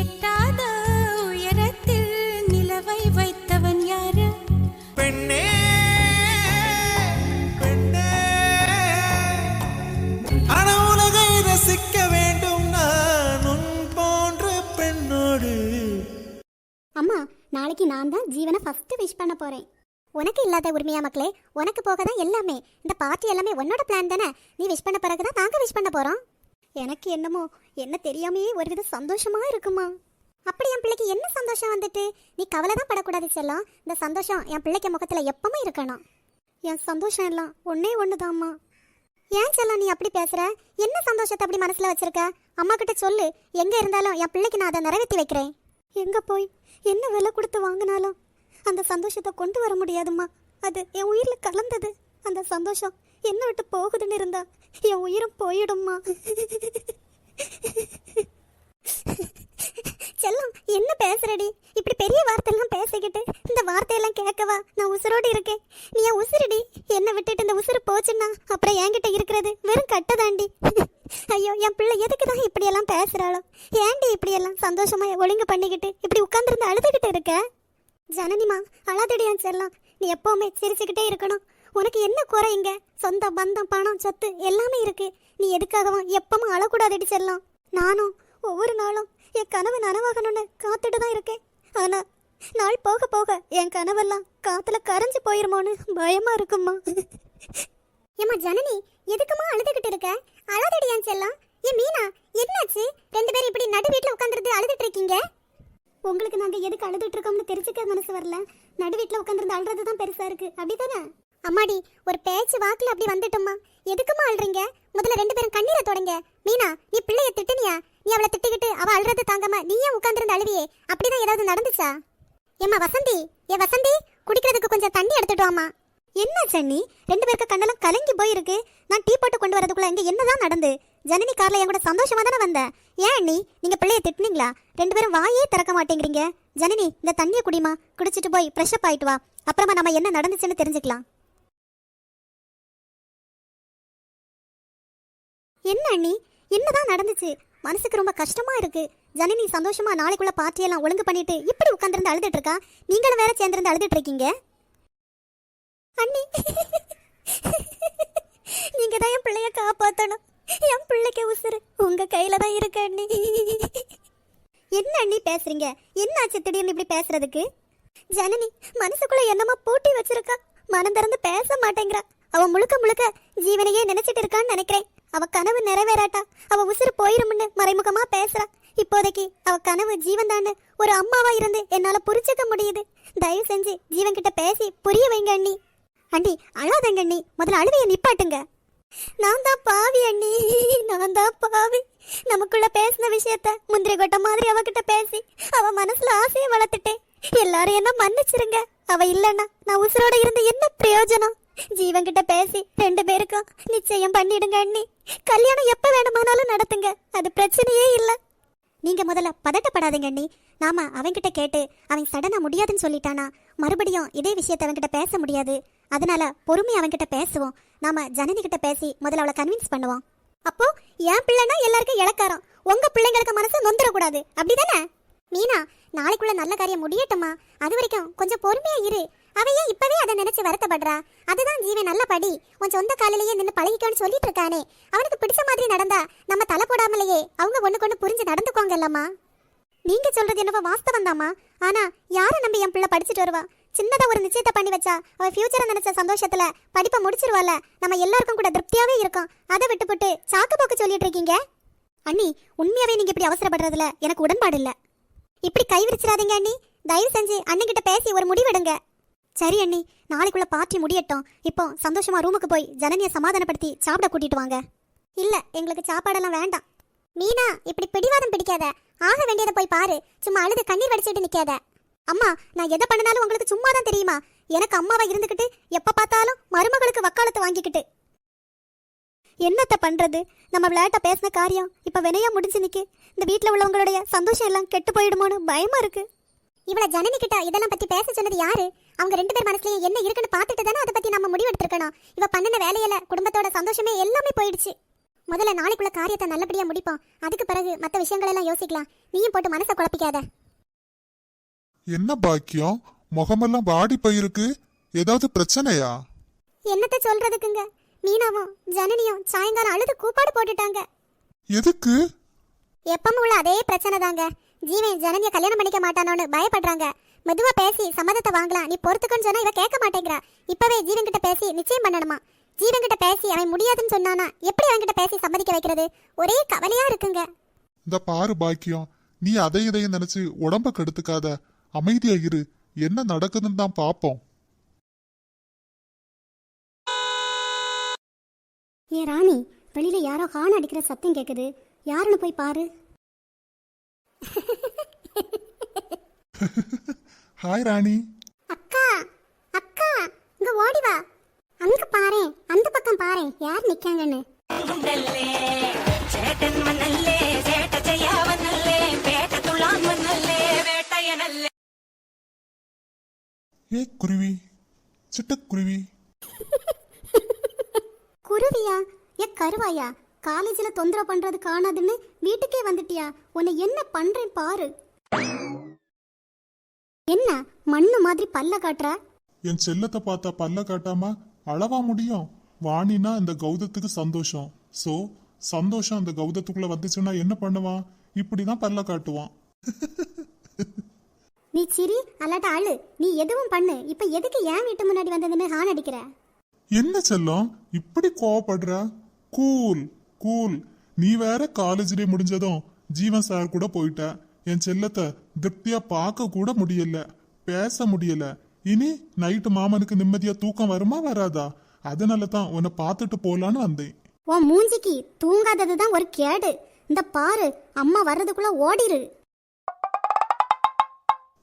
எட்டாத உயரத்தில் நிலவை வைத்தவன் யாரு? பெண்ணே பெண்ணே. அன உலகை ரசிக்க வேண்டும் நான் உன் போன்ற பெண்ணோடு. அம்மா நாளைக்கு நான் தான் ஜீவனை ஃபர்ஸ்ட் விஷ் பண்ண போறேன். உனக்கு இல்லாத உரிமையா மக்களே உனக்கு போக தான் எல்லாமே. இந்த பார்ட்டி எல்லாமே உன்னோட பிளான் தானே? நீ விஷ் பண்ண பிறகு தான் நாங்க விஷ் பண்ண போறோம். எனக்கு என்னமோ என்ன தெரியாமையே ஒரு வித சந்தோஷமா இருக்குமா? அப்படி என் பிள்ளைக்கு என்ன சந்தோஷம் வந்துட்டு? நீ கவலை தான் படக்கூடாது செல்லம் இந்த சந்தோஷம் என் பிள்ளைக்கு முகத்தில் எப்பவுமே இருக்கணும். என் சந்தோஷம் எல்லாம் ஒன்னே ஒண்ணுதாம்மா. ஏன் செல்லம் நீ அப்படி பேசுற? என்ன சந்தோஷத்தை அப்படி மனசுல வச்சிருக்க? அம்மா கிட்ட சொல்லு. எங்க இருந்தாலும் என் பிள்ளைக்கு நான் அதை நிறைவேற்றி வைக்கிறேன். எங்க போய்? என்ன விலை கொடுத்து வாங்கினாலும் அந்த சந்தோஷத்தை கொண்டு வர முடியாதும்மா. அது என் உயிரில் கலந்தது. அந்த சந்தோஷம் என்ன விட்டு போகுதுன்னு இருந்தா என் உயிரும் போயிடும்மா. செல்லம் என்ன பேசுறடி? இப்படி பெரிய வார்த்தையெல்லாம் பேசிக்கிட்டு இந்த வார்த்தையெல்லாம் கேட்கவா? நான் உசுரோடு இருக்கேன். நீ என் உசுருடி? என்னை விட்டுட்டு இந்த உசுறு போச்சுன்னா அப்புறம் என்கிட்ட இருக்கிறது வெறும் கட்டதாண்டி. ஐயோ என் பிள்ளை எதுக்கு தான் இப்படியெல்லாம் பேசுகிறாளோ ஏன்டி இப்படியெல்லாம் சந்தோஷமா ஒழுங்கு பண்ணிக்கிட்டு இப்படி உட்காந்துருந்து அழுதுகிட்டு இருக்க? ஜனனிமா அழாதடி என் செல்லம். நீ எப்போவுமே சிரிச்சுக்கிட்டே இருக்கணும். உனக்கு என்ன குறைங்க சொந்த பந்தம் பணம் சொத்து எல்லாமே இருக்கு. நீ எதுக்காகவும் எப்பவும் அழக்கூடாதடி செல்லம். நானும் ஒவ்வொரு நாளும் என் கனவு நனவாகணும்னு காத்துட்டு தான் இருக்கேன். ஆனா நாள் போக போக என் கனவெல்லாம் காத்துல கரைஞ்சு போயிருமோன்னு பயமா இருக்கும்மா ஏமா ஜனனி எதுக்குமா அழுதுகிட்டு இருக்க? அழாதடி என் செல்லம். ஏ மீனா என்னாச்சு? ரெண்டு பேரும் இப்படி நடு வீட்டுல உட்காந்துருந்து அழுதுட்டு இருக்கீங்க? உங்களுக்கு நாங்க எதுக்கு அழுதுட்டு இருக்கோம்னு தெரிஞ்சுக்க மனசு வரல. நடு வீட்டுல உட்காந்துருந்து அழுறது தான் பெருசா இருக்கு. அப்படிதானே அம்மாடி ஒரு பேச்சு வாக்குல அப்படி வந்துட்டோமா எதுக்குமா அழுறீங்க? முதல்ல ரெண்டு பேரும் கண்ணீரை தொடங்க. மீனா நீ பிள்ளைய திட்டுனியா? நீ அவளை திட்டிக்கிட்டு அவ அழுறது தாங்காம நீ ஏன் உட்காந்துருந்து அழுவியே? அப்படிதான் ஏதாவது நடந்துச்சா? ஏம்மா வசந்தி ஏ வசந்தி குடிக்கிறதுக்கு கொஞ்சம் தண்ணி எடுத்துட்டோம்மா என்ன சன்னி? ரெண்டு பேருக்கு கண்ணெல்லாம் கலங்கி போயிருக்கு. நான் டீ போட்டு கொண்டு வரதுக்குள்ள இங்க என்னதான் நடந்து? ஜனனி கார்ல என் கூட சந்தோஷமா தானே வந்தேன் ஏன் அண்ணி நீங்க பிள்ளைய திட்டுனீங்களா? ரெண்டு பேரும் வாயே திறக்க மாட்டேங்கிறீங்க. ஜனனி இந்த தண்ணியை குடிமா குடிச்சிட்டு போய் ஃப்ரெஷ் அப் ஆயிட்டு வா. அப்புறமா நம்ம என்ன நடந்துச்சுன்னு தெரிஞ்சுக்கலாம். என்ன அண்ணி? என்னதான் நடந்துச்சு? மனசுக்கு ரொம்ப கஷ்டமா இருக்கு. ஜனனி சந்தோஷமா நாளைக்குள்ள பார்ட்டியெல்லாம் ஒழுங்கு பண்ணிட்டு இப்படி உட்காந்துருந்து அழுதுட்டு இருக்கா? நீங்களும் வேற சேர்ந்துருந்து அழுதுட்டு இருக்கீங்க. அண்ணி. நீங்க தான் என் பிள்ளைய காப்பாத்தணும். என் பிள்ளைக்கு உசுறு. உங்க கையில தான் இருக்கு அண்ணி. என்ன அண்ணி பேசுறீங்க? என்னாச்சு திடீர்னு இப்படி பேசுறதுக்கு? ஜனனி மனசுக்குள்ள என்னமா பூட்டி வச்சிருக்கா. மனம் திறந்து பேச மாட்டேங்கிறா. அவன் முழுக்க முழுக்க ஜீவனையே நினைச்சிட்டு இருக்கான்னு நினைக்கிறேன். அவ கனவு நிறைவேறாட்டா. அவ உசுறு போயிரும்னு மறைமுகமா பேசுறா. இப்போதைக்கு அவ கனவு ஜீவன் தான்னு ஒரு அம்மாவா இருந்து என்னால புரிஞ்சுக்க முடியுது. தயவு செஞ்சு ஜீவன் கிட்ட பேசி புரிய வைங்க அண்ணி. அண்ணி அழாதங்க அண்ணி. முதல்ல அழுவைய நிப்பாட்டுங்க. நான் தான் பாவி அண்ணி. நான் தான் பாவி. நமக்குள்ள பேசின விஷயத்த முந்திரி கொட்ட மாதிரி அவகிட்ட பேசி அவ மனசுல ஆசையை வளர்த்துட்டேன். எல்லாரும் என்ன மன்னிச்சிருங்க. அவ இல்லைன்னா நான் உசுரோட இருந்து என்ன பிரயோஜனம்? ஜீவன் கிட்ட பேசி ரெண்டு பேருக்கும் நிச்சயம் பண்ணிடுங்க அண்ணி. கல்யாணம் எப்ப வேணுமானாலும் நடத்துங்க. அது பிரச்சனையே இல்ல. நீங்க முதல்ல பதட்டப்படாதீங்க அண்ணி. நாம அவன்கிட்ட கேட்டு அவன் சடனா முடியாதுன்னு சொல்லிட்டானா மறுபடியும் இதே விஷயத்த அவன்கிட்ட பேச முடியாது. அதனால பொறுமை அவன்கிட்ட பேசுவோம். நாம ஜனனி கிட்ட பேசி முதல்ல அவளை கன்வின்ஸ் பண்ணுவோம். அப்போ என் பிள்ளைனா எல்லாருக்கும் இலக்காரம் உங்க பிள்ளைங்களுக்கு மனசு நொந்துடக்கூடாது அப்படிதானே? மீனா நாளைக்குள்ள நல்ல காரியம் முடியட்டுமா? அது வரைக்கும் கொஞ்சம் பொறுமையா இரு. அவ ஏன் இப்பவே அதை நினைச்சு வருத்தப்படுறா? அதுதான் ஜீவன் நல்ல படி. உன் சொந்த காலிலேயே நின்று பழகிக்கோன்னு சொல்லிட்டு இருக்கானே. அவனுக்கு பிடிச்ச மாதிரி நடந்தா நம்ம தலை போடாமலேயே அவங்க ஒண்ணு கொண்டு புரிஞ்சு நடந்துக்கோங்க இல்லம்மா நீங்க சொல்றது என்னவோ வாஸ்தவம் தாமா ஆனா யாரை நம்பி என் பிள்ளை படிச்சுட்டு வருவா? சின்னதா ஒரு நிச்சயத்தை பண்ணி வச்சா அவ ஃபியூச்சரை நினைச்ச சந்தோஷத்துல படிப்பை முடிச்சிருவால நம்ம எல்லாருக்கும் கூட திருப்தியாவே இருக்கும். அதை விட்டுப்புட்டு சாக்கு போக்கு சொல்லிட்டு இருக்கீங்க? அண்ணி உண்மையாவே நீங்க இப்படி அவசரப்படுறதுல எனக்கு உடன்பாடு இல்லை. இப்படி கை விரிச்சிடாதீங்க அண்ணி. தயவு செஞ்சு அண்ணன்கிட்ட பேசி ஒரு முடிவெடுங்க. சரி அண்ணி நாளைக்குள்ள பார்ட்டி முடியட்டும். இப்போ சந்தோஷமா ரூமுக்கு போய் ஜனனியை சமாதானப்படுத்தி சாப்பிட கூட்டிட்டு வாங்க. இல்ல எங்களுக்கு சாப்பாடெல்லாம் வேண்டாம். மீனா இப்படி பிடிவாதம் பிடிக்காத. ஆக வேண்டியதை போய் பாரு. சும்மா அழுது கண்ணீர் வடிச்சிட்டு நிக்காத. அம்மா நான் எதை பண்ணனாலும் உங்களுக்கு சும்மா தான் தெரியுமா? எனக்கு அம்மாவா இருந்துகிட்டு எப்ப பார்த்தாலும் மருமகளுக்கு வக்காலத்தை வாங்கிக்கிட்டு. என்னத்த பண்றது? நம்ம விளையாட்ட பேசின காரியம் இப்ப வினையா முடிஞ்சு நிக்கு. இந்த வீட்டுல உள்ளவங்களுடைய சந்தோஷம் எல்லாம் கெட்டு போயிடுமோன்னு பயமா இருக்கு. இவள ஜனனி கிட்ட இதெல்லாம் பத்தி பேச சொன்னது யாரு? அவங்க ரெண்டு பேர் மனசுலயும் என்ன இருக்குன்னு பார்த்துட்டு தானே அதை பத்தி நம்ம முடிவெடுத்திருக்கணும். இவ பண்ணின வேலையில குடும்பத்தோட சந்தோஷமே எல்லாமே போயிடுச்சு. முதல்ல நாளைக்குள்ள காரியத்தை நல்லபடியா முடிப்போம். அதுக்கு பிறகு மற்ற விஷயங்கள் எல்லாம் யோசிக்கலாம். நீயும் போட்டு மனசை குழப்பிக்காத. என்ன பாக்கியம்? முகமெல்லாம் வாடி போயிருக்கு. ஏதாவது பிரச்சனையா? என்னத்த சொல்றதுக்குங்க? மீனாவும் ஜனனியும் சாயங்காலம் அழுது கூப்பாடு போட்டுட்டாங்க. எதுக்கு? எப்பவும் உள்ள அதே பிரச்சனை தாங்க ஜீவன் ஜனனிய கல்யாணம் பண்ணிக்க மாட்டானோன்னு பயப்படுறாங்க. மெதுவா பேசி சம்மதத்தை வாங்கலாம். நீ பொறுத்துக்கன்னு சொன்னா இவ கேட்க மாட்டேங்கிறா. இப்பவே ஜீவன் கிட்ட பேசி நிச்சயம் பண்ணணுமா? ஜீவன் கிட்ட பேசி அவன் முடியாதுன்னு சொன்னானா எப்படி அவன் கிட்ட பேசி சம்மதிக்க வைக்கிறது? ஒரே கவலையா இருக்குங்க. இந்த பாரு பாக்கியம். நீ அதை இதையும் நினைச்சு உடம்ப கெடுத்துக்காத. அமைதியா இரு. என்ன நடக்குதுன்னு தான் பாப்போம். ஏ ராணி வெளியில யாரோ ஹார்ன் அடிக்கிற சத்தம் கேக்குது. யாருன்னு போய் பாரு. ஹாய் ராணி அக்கா அக்கா இங்க ஓடி வா. அங்க பாரு அந்த பக்கம் பாரு யார் நிக்காங்கன்னு. ஏ குருவி. சிட்டுக்குருவி குருவியா? ஏ கருவாயா? காலேஜ்ல தொந்தரவு பண்றது காணாதுன்னு வீட்டுக்கே வந்துட்டியா? உன்னை என்ன பண்றேன் பாரு. என்ன மண்ணு மாதிரி பல்ல காட்டுற? என் செல்லத்தை பார்த்தா பல்ல காட்டாம அளவா முடியும். வாணினா இந்த கௌதத்துக்கு சந்தோஷம். சோ சந்தோஷம் அந்த கௌதத்துக்குள்ள வந்துச்சுன்னா என்ன பண்ணுவான்? இப்படிதான் பல்ல காட்டுவான். நீ சிரி அல்லாட்ட அழு. நீ எதுவும் பண்ணு. இப்ப எதுக்கு ஏன் வீட்டு முன்னாடி வந்ததுன்னு ஹார்ன் அடிக்கிற? என்ன செல்லம்? இப்படி கோவப்படுற? கூல். கூல் நீ வேற காலேஜ்லயே முடிஞ்சதும் ஜீவன் சார் கூட போயிட்ட. என் செல்லத்தை திருப்தியா பார்க்க கூட முடியல. பேச முடியல. இனி நைட்டு மாமனுக்கு நிம்மதியா தூக்கம் வருமா வராதா? அதனால தான் உன்னை பார்த்துட்டு போலான்னு வந்தேன். உன் மூஞ்சிக்கு தூங்காதது தான் ஒரு கேடு. இந்த பாரு அம்மா வர்றதுக்குள்ள ஓடிரு.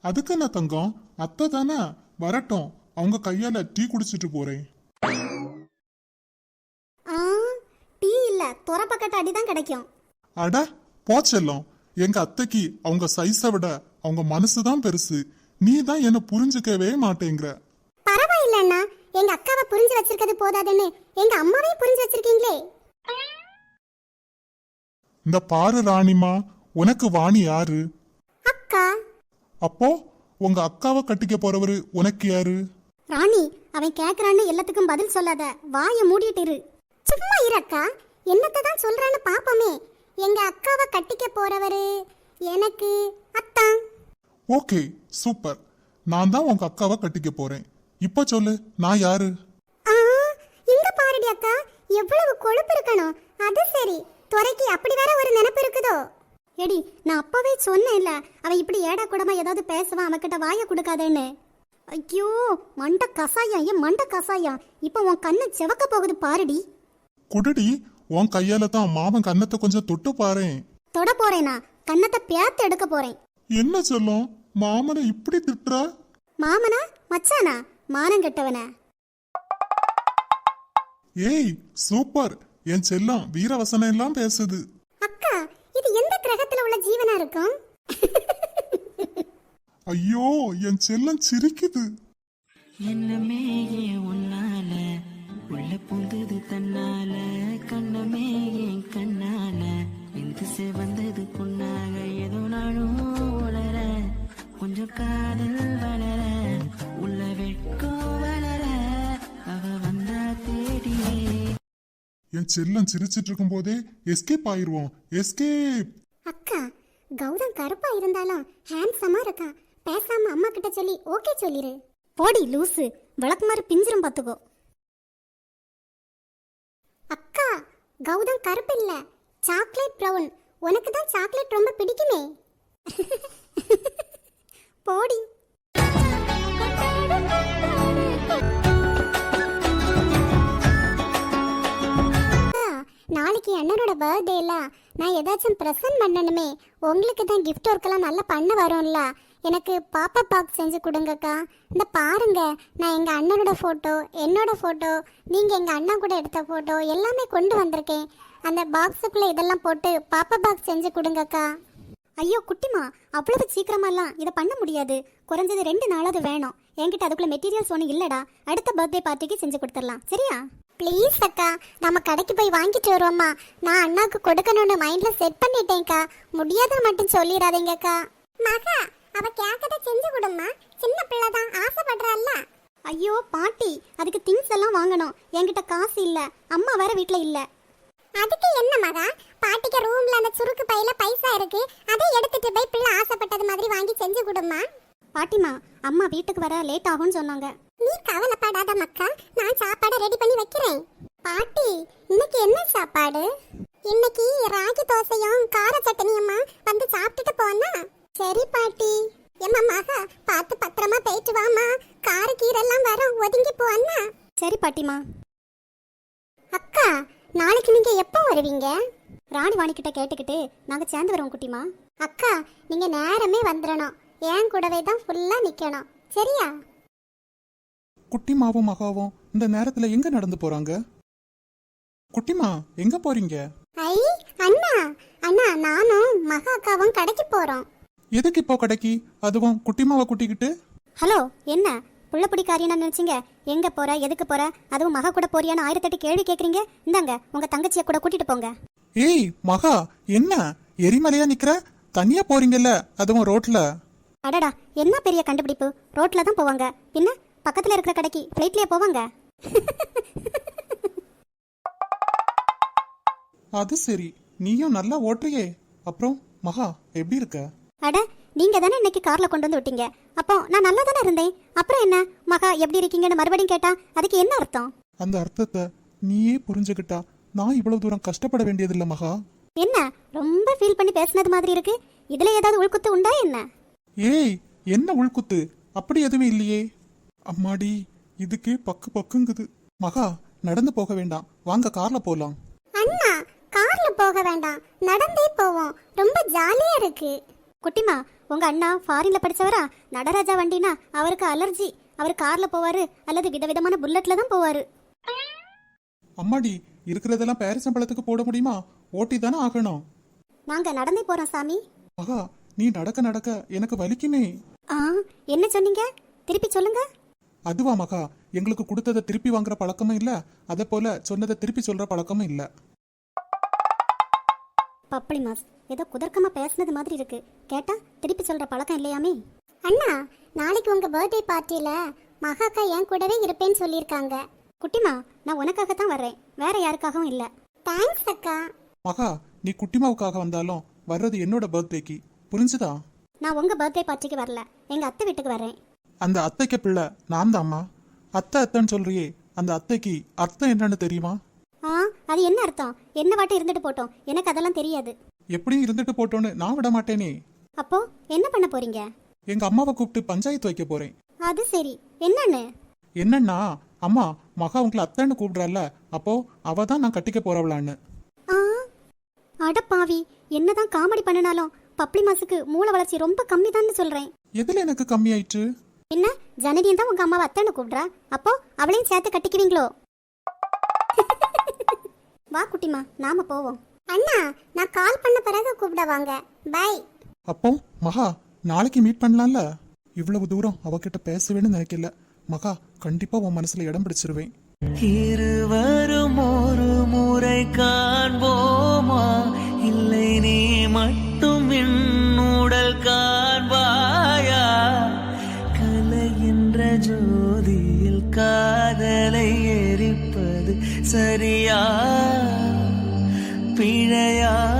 அதுக்கு என்ன தங்கம்? அத்தை தானே வரட்டும். அவங்க கையால டீ குடிச்சிட்டு போறேன் ஆ டீ இல்ல துறப்பக்கட்ட அடி தான் கிடைக்கும். அட போச்செல்லம் எங்க அத்தைக்கு அவங்க சைஸை விட அவங்க மனசு தான் பெருசு. நீ தான் என்ன புரிஞ்சுக்கவே மாட்டேங்கிற. பரவாயில்லண்ணா. எங்க அக்காவை புரிஞ்சு வச்சிருக்கிறது போதாதுன்னு எங்க அம்மாவையும் புரிஞ்சு வச்சிருக்கீங்களே. இந்த பாரு ராணிமா உனக்கு வாணி யாரு? அக்கா. அப்போ உங்க அக்காவை கட்டிக்க போறவரு உனக்கு யாரு? ராணி அவன் கேக்குறான்னு எல்லாத்துக்கும் பதில் சொல்லாத. வாயை மூடிட்டு இரு. சும்மா இரு அக்கா. என்னத்தை தான் சொல்றான்னு பாப்போமே. எங்க அக்காவை கட்டிக்க போறவரு எனக்கு அத்தான். Okay super. நான் தான் உங்க அக்காவை கட்டிக்க போறேன். இப்ப சொல்லு நான் யாரு? இங்க பாருடி அக்கா எவ்வளவு கொழுப்பு இருக்கணும். அது சரி துறைக்கு அப்படி வேற ஒரு நினைப்பு இருக்குதோ? எடி நான் அப்பவே சொன்னேன்ல அவன் இப்படி ஏடா கூடமா ஏதாவது பேசுவான் அவன்கிட்ட வாயை கொடுக்காதேன்னு. ஐயோ மண்ட கசாயம் ஏன் மண்ட கசாயம்? இப்போ உன் கண்ணு செவக்க போகுது பாருடி. குடுடி உன் கையால தான் மாமன் கன்னத்தை கொஞ்சம் தொட்டு பாரேன். தொட போறேனா? கண்ணத்தை பேத்து எடுக்க போறேன். என்ன சொல்லும்? மாமனை இப்படி திட்டுற? மாமனா? மச்சானா? மானம் கெட்டவன. ஏய் சூப்பர். என் செல்லம் வீரவசனம் எல்லாம் பேசுது. அக்கா இது எந்த கிரகத்துல உள்ள ஜீவனா இருக்கும்? ஐயோ என் செல்லம் சிரிக்குது. என்னமே உன்னால உள்ள புந்தது தன்னால கண்ணமே என் கண்ணால. இந்த வந்தது புண்ணாக ஏதோ நானும் உளர. கொஞ்சம் காதல் வளர உள்ள வெட்கம் வளர. அவ வந்தா தேடியே. என் செல்லம் சிரிச்சிட்டு இருக்கும் போதே எஸ்கேப் ஆயிருவோம் எஸ்கேப் அக்கா கௌதம் கருப்பா இருந்தாலும் ஹேண்ட்ஸமா இருக்கா? பேசாம அம்மா கிட்ட சொல்லி ஓகே சொல்லிரு. போடி லூசு. விளக்கு மாதிரி பிஞ்சிரும் பாத்துக்கோ. அக்கா கௌதம் கருப்பு இல்ல. சாக்லேட் ப்ரௌன் உனக்கு தான் சாக்லேட் ரொம்ப பிடிக்குமே. போடி. அக்கா, நாளைக்கு அண்ணனோட பர்த்டேல நான் ஏதாச்சும் ப்ரெசன்ட் பண்ணணுமே. உங்களுக்கு தான் கிஃப்ட் ஒர்க்கெல்லாம் நல்லா பண்ண வரும்ல. எனக்கு பாப்பா பாக்ஸ் செஞ்சு கொடுங்கக்கா. இந்த பாருங்க நான் எங்கள் அண்ணனோட ஃபோட்டோ என்னோட ஃபோட்டோ நீங்கள் எங்கள் அண்ணன் கூட எடுத்த ஃபோட்டோ எல்லாமே கொண்டு வந்திருக்கேன். அந்த பாக்ஸுக்குள்ளே இதெல்லாம் போட்டு பாப்பா பாக்ஸ் செஞ்சு கொடுங்கக்கா. ஐயோ குட்டிமா அவ்வளவு சீக்கிரமாலாம் இதை பண்ண முடியாது. குறைஞ்சது ரெண்டு நாளாவது வேணும். என்கிட்ட அதுக்குள்ள மெட்டீரியல்ஸ் ஒன்றும் இல்லடா. அடுத்த பர்த்டே பார்ட்டிக்கு செஞ்சு கொடுத்துடலாம். சரியா? ப்ளீஸ் அக்கா நம்ம கடைக்கு போய் வாங்கிட்டு வருவோம்மா. நான் அண்ணாக்கு கொடுக்கணும்னு மைண்டில் செட் பண்ணிட்டேன்க்கா. முடியாத மட்டும் சொல்லிடாதீங்கக்கா. மகா அவ கேக்கத செஞ்சு கொடுமா சின்ன பிள்ளை தான் ஆசைப்படுறல்ல. ஐயோ பாட்டி அதுக்கு திங்ஸ் எல்லாம் வாங்கணும். என்கிட்ட காசு இல்ல அம்மா வேற வீட்ல இல்ல. அதுக்கு என்ன மகா? பாட்டிக்கு ரூம்ல அந்த சுருக்கு பையில பைசா இருக்கு. அதை எடுத்துட்டு போய் பிள்ளை ஆசைப்பட்டது மாதிரி வாங்கி செஞ்சு கொடுமா பாட்டிமா அம்மா வீட்டுக்கு வர லேட் ஆகும்னு சொன்னாங்க. நீ கவலைப்படாத மக்கா நான் சாப்பாடை ரெடி பண்ணி வைக்கிறேன். பாட்டி இன்னைக்கு என்ன சாப்பாடு? இன்னைக்கு ராகி தோசையும் கார சட்னியுமா? வந்து சாப்பிட்டுட்டு போனா? சரி பாட்டி. எம்மா மகா பார்த்து பத்திரமா போயிட்டு வாமா கார கீரெல்லாம் வரும் ஒதுங்கி போன்னா சரி பாட்டிமா அக்கா நாளைக்கு நீங்க எப்போ வருவீங்க? ராணி வாணிக்கிட்ட கேட்டுக்கிட்டு நாங்க சேர்ந்து வரோம் குட்டிமா அக்கா நீங்க நேரமே வந்துடணும் என் கூடவே தான் ஃபுல்லா நிக்கணும். சரியா? குட்டிமாவும் மகாவும் இந்த நேரத்துல எங்க நடந்து போறாங்க? குட்டிமா எங்க போறீங்க? ஐ அண்ணா. அண்ணா நானும் மகா அக்காவும் கடைக்கு போறோம். எதுக்கு இப்போ கடைக்கு? அதுவும் குட்டிமாவை கூட்டிக்கிட்டு? ஹலோ என்ன? புள்ள பிடிக்காரின்னு நினைச்சீங்க? எங்க போற? எதுக்கு போற? அதுவும் மகா கூட போறியான்னு ஆயிரத்தெட்டு கேள்வி கேக்குறீங்க? இந்தாங்க உங்க தங்கச்சியை கூட கூட்டிட்டு போங்க. ஏய் மகா என்ன? எரிமலையா நிக்கிற? தனியா போறீங்கல்ல அதுவும் ரோட்ல. அடடா என்ன பெரிய கண்டுபிடிப்பு? ரோட்ல தான் போவாங்க. பின்ன பக்கத்துல இருக்கிற கடைக்கு ஃப்ளைட்லயே போவாங்க? அது சரி. நீயும் நல்லா ஓட்டுறியே. அப்புறம் மகா எப்படி இருக்க? அட நீங்க தானே இன்னைக்கு கார்ல கொண்டு வந்து விட்டீங்க. அப்போ நான் நல்லா தானே இருந்தேன். அப்புறம் என்ன? மகா எப்படி இருக்கீங்கன்னு மறுபடியும் கேட்டா அதுக்கு என்ன அர்த்தம்? அந்த அர்த்தத்தை நீயே புரிஞ்சுக்கிட்டா நான் இவ்வளவு தூரம் கஷ்டப்பட வேண்டியதில்ல மகா. என்ன? ரொம்ப ஃபீல் பண்ணி பேசுனது மாதிரி இருக்கு. இதுல ஏதாவது உள்குத்து உண்டா என்ன? ஏய் என்ன உள்குத்து? அப்படி எதுவுமே இல்லையே. அம்மாடி இதுக்கே பக்கு பக்குங்குது. மகா நடந்து போக வேண்டாம். வாங்க கார்ல போலாம். அண்ணா கார்ல போக வேண்டாம். நடந்தே போவோம். ரொம்ப ஜாலியா இருக்கு. குட்டிமா உங்க அண்ணா ஃபாரின்ல படிச்சவரா? நடராஜா வண்டினா அவருக்கு அலர்ஜி அவர் கார்ல போவாரு அல்லது விதவிதமான புல்லட்ல தான் போவாரு. அம்மாடி இருக்கிறதெல்லாம் பேரிசம்பளத்துக்கு போட முடியுமா? ஓட்டி தானே ஆகணும். நாங்க நடந்தே போறோம் சாமி. மகா நீ நடக்க நடக்க எனக்கு வலிக்குமே. ஆ என்ன சொன்னீங்க? திருப்பி சொல்லுங்க. அதுவா மகா எங்களுக்கு கொடுத்ததை திருப்பி வாங்குற பழக்கமும் இல்ல அதே போல சொன்னதை திருப்பி சொல்ற பழக்கமும் இல்ல. பப்பளி மாஸ். ஏதோ குதர்க்கமா பேசுனது மாதிரி இருக்கு. கேட்டா திருப்பி சொல்ற பழக்கம் இல்லையாமே? அண்ணா நாளைக்கு உங்க பர்த்டே பார்ட்டியில மகாக்கா என் கூடவே இருப்பேன்னு சொல்லியிருக்காங்க. குட்டிமா நான் உனக்காக தான் வர்றேன். வேற யாருக்காகவும் இல்ல. தேங்க்ஸ் அக்கா. மகா நீ குட்டிமாவுக்காக வந்தாலும் வர்றது என்னோட பர்த்டேக்கு புரிஞ்சுதா? நான் உங்க பர்த்டே பார்ட்டிக்கு வரல. எங்க அத்தை வீட்டுக்கு வரேன். அந்த அத்தைக்கு பிள்ளை நான் தாம்மா அத்தை அத்தைன்னு சொல்றியே அந்த அத்தைக்கு அர்த்தம் என்னன்னு தெரியுமா? அது என்ன அர்த்தம்? என்ன வாட்டம் இருந்துட்டு போட்டோம்? எனக்கு அதெல்லாம் தெரியாது. எப்படியும் இருந்துட்டு போட்டோன்னு நான் விட மாட்டேனே. அப்போ என்ன பண்ண போறீங்க? எங்க அம்மாவை கூப்பிட்டு பஞ்சாயத்து வைக்க போறேன். அது சரி. என்னன்னு? என்னன்னா அம்மா மகா உங்களை அத்தைன்னு கூப்பிடுறல்ல அப்போ அவ தான் நான் கட்டிக்க போறவளான்னு. ஆ? அடப்பாவி என்னதான் காமெடி பண்ணினாலும் பப்ளி மாசுக்கு மூளை வளர்ச்சி ரொம்ப கம்மி சொல்றேன். எதுல எனக்கு கம்மி ஆயிற்று என்ன? ஜனனியும் தான் உங்க அம்மாவை அத்தைன்னு கூப்பிடுறா? அப்போ அவளையும் சேர்த்து கட்டிக்குவீங்களோ? வா குட்டிமா நாம போவோம். அண்ணா நான் கால் பண்ண பிறகு கூப்பிடுவாங்க பை அப்போ மகா நாளைக்கு மீட் பண்ணலாம்ல? இவ்வளவு தூரம் அவகிட்ட பேசுவேன்னு நினைக்கல. மகா கண்டிப்பா உன் மனசுல இடம் பிடிச்சிருவேன். இருவரும் ஒரு முறை காண்போமா? இல்லை நீ மட்டும் என்னுடல் காண்பாயா? கலை என்ற ஜோதியில் காதலை எரிப்பது சரியா? 天涯。